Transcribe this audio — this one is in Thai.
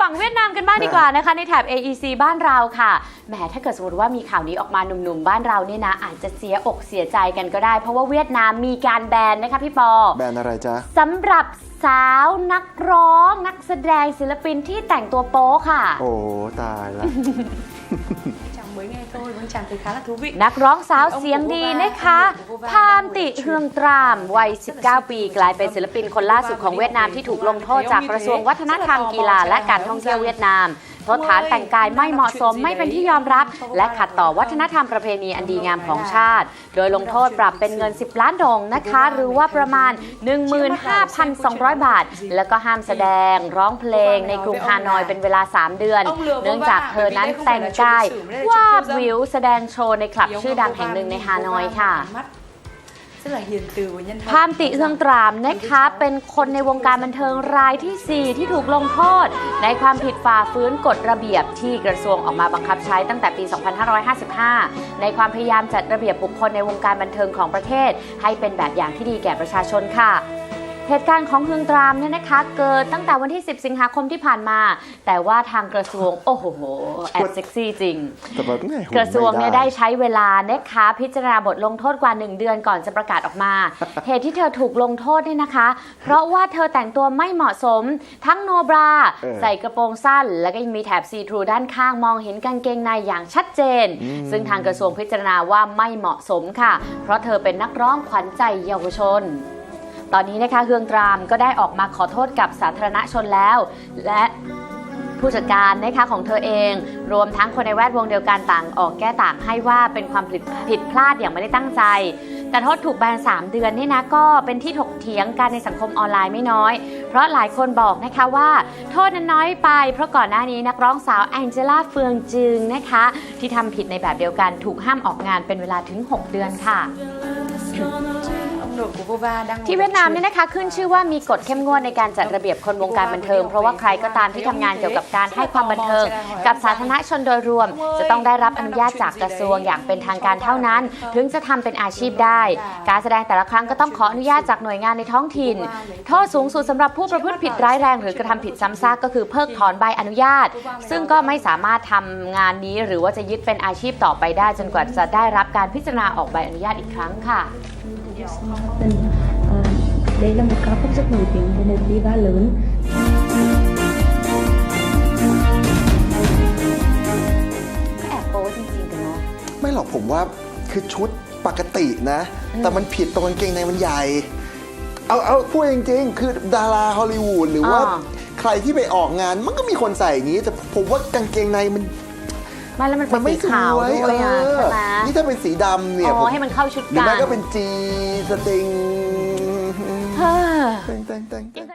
ฝั่งเวียดนามกันบ้างดีกว่านะคะในแถบ AEC บ้านเราค่ะแหมถ้าเกิดสมมติว่ามีข่าวนี้ออกมาหนุ่มๆบ้านเราเนี่ยนะอาจจะเสียอกเสียใจกันก็ได้ เพราะว่าเวียดนามมีการแบนนะคะพี่ปอแบรนด์อะไรจ๊ะสำหรับสาวนักร้อง นักแสดงศิลปินที่แต่งตัวโป๊ค่ะ โอ้ตายละ นักร้องสาวเสียงดีนะคะพามติเฮืองตรามวัย 19 ปี กลายเป็นศิลปินคนล่าสุดของเวียดนามที่ถูกลงโทษจากกระทรวงวัฒนธรรมกีฬาและการท่องเที่ยวเวียดนาม โทษฐานแต่งกายไม่เหมาะสมไม่เป็นที่ยอมรับ และขัดต่อวัฒนธรรมประเพณีอันดีงามของชาติ โดยลงโทษปรับเป็นเงิน 10 ล้านดงนะคะ หรือว่าประมาณ 15,200 บาท แล้วก็ห้ามแสดงร้องเพลงในกรุงฮานอยเป็นเวลา 3 เดือน เนื่องจากเธอนั้นแต่งกายวาบวิวแสดงโชว์ในคลับชื่อดังแห่งหนึ่งในฮานอยค่ะ Mắt Rất là hiền từ và nhân พามติเฮืองตรามนะคะ เป็นคนในวงการบันเทิงรายทีสี่4 ที่ถูกลงโทษ ในความผิดฝ่าฝืนกฎระเบียบที่กระทรวงออกมาบังคับใช้ตั้งแต่ปี 2555 ในความพยายามจัดระเบียบบุคคลในวงการบันเทิงของประเทศ ให้เป็นแบบอย่างที่ดีแก่ประชาชนค่ะ เหตุการณ์ของเฮืองตรามเนี่ยนะคะ เกิดตั้งแต่วันที่ 10 สิงหาคมที่ผ่านมา แต่ว่าทางกระทรวง โอ้โหแอบเซ็กซี่จริงแต่แบบแม่กระทรวงเนี่ยได้ใช้เวลานะคะพิจารณาบทลงโทษกว่า 1 เดือนก่อนจะประกาศออกมา เหตุที่เธอถูกลงโทษเนี่ยนะคะ เพราะว่าเธอแต่งตัวไม่เหมาะสม ทั้งโนบรา ใส่กระโปรงสั้น แล้วก็ยังมีแถบซีทรูด้านข้างมองเห็นกางเกงในอย่างชัดเจน ซึ่งทางกระทรวงพิจารณาว่าไม่เหมาะสมค่ะ เพราะเธอเป็นนักร้องขวัญใจเยาวชน ตอนนี้นะคะเฮืองตรามก็ได้ออกมาขอโทษกับสาธารณชนแล้ว และผู้จัดการนะคะของเธอเอง รวมทั้งคนในแวดวงเดียวกันต่างออกแก้ต่างให้ว่าเป็นความผิดผิดพลาดอย่างไม่ได้ตั้งใจ แต่โทษถูกแบน 3 เดือนนี่นะก็เป็นที่ถกเถียงกันในสังคมออนไลน์ไม่น้อย เพราะหลายคนบอกนะคะว่า โทษนั้นน้อยไป เพราะก่อนหน้านี้นักร้องสาวแองเจล่าเฟืองจึงนะคะ ที่ทำผิดในแบบเดียวกันถูกห้ามออกงานเป็นเวลาถึง 6 เดือนค่ะ Ông nội của Vova đang ngồi ที่เวียดนามเนี่ยนะคะขึ้นชื่อว่ามีกฎเข้มงวดในการจัดระเบียบคนวงการบันเทิง เพราะว่าใครก็ตามที่ทำงานเกี่ยวกับการให้ความบันเทิง กับสาธารณชนโดยรวม จะต้องได้รับอนุญาตจากกระทรวงอย่างเป็นทางการเท่านั้น ถึงจะทำเป็นอาชีพได้ การแสดงแต่ละครั้งก็ต้องขออนุญาตจากหน่วยงานในท้องถิ่น โทษสูงสุดสำหรับผู้ประพฤติผิดร้ายแรง หรือกระทำผิดซ้ำซากก็คือเพิกถอนใบอนุญาต ซึ่งก็ไม่สามารถทำงานนี้หรือว่าจะยึดเป็นอาชีพต่อไปได้ จนกว่าจะได้รับการพิจารณาออกใบอนุญาตอีกครั้งค่ะ Tình. À, đây là một ca khúc rất nổi tiếng của một diva lớn ก็แอบโป๊จริงๆกันเนาะไม่หรอกผมว่าคือชุดปกตินะ แต่มันผิดตรงกางเกงในมันใหญ่ เอาเอาพูดจริงๆ คือดาราฮอลลีวูดหรือว่าอ่า ใครที่ไปออกงานมันก็มีคนใส่อย่างนี้ แต่ผมว่ากางเกงในมัน ไม่แล้วมันเป็มันนไม่สีสขาววยด้วยอะเออใช่ไหมนี่ถ้าเป็นสีดำเนี่ยอ๋ผอมให้มันเข้าชุดหรือกัไม่นก็เป็นจีสตริงเฮ้อแต่งแต่งแต่ง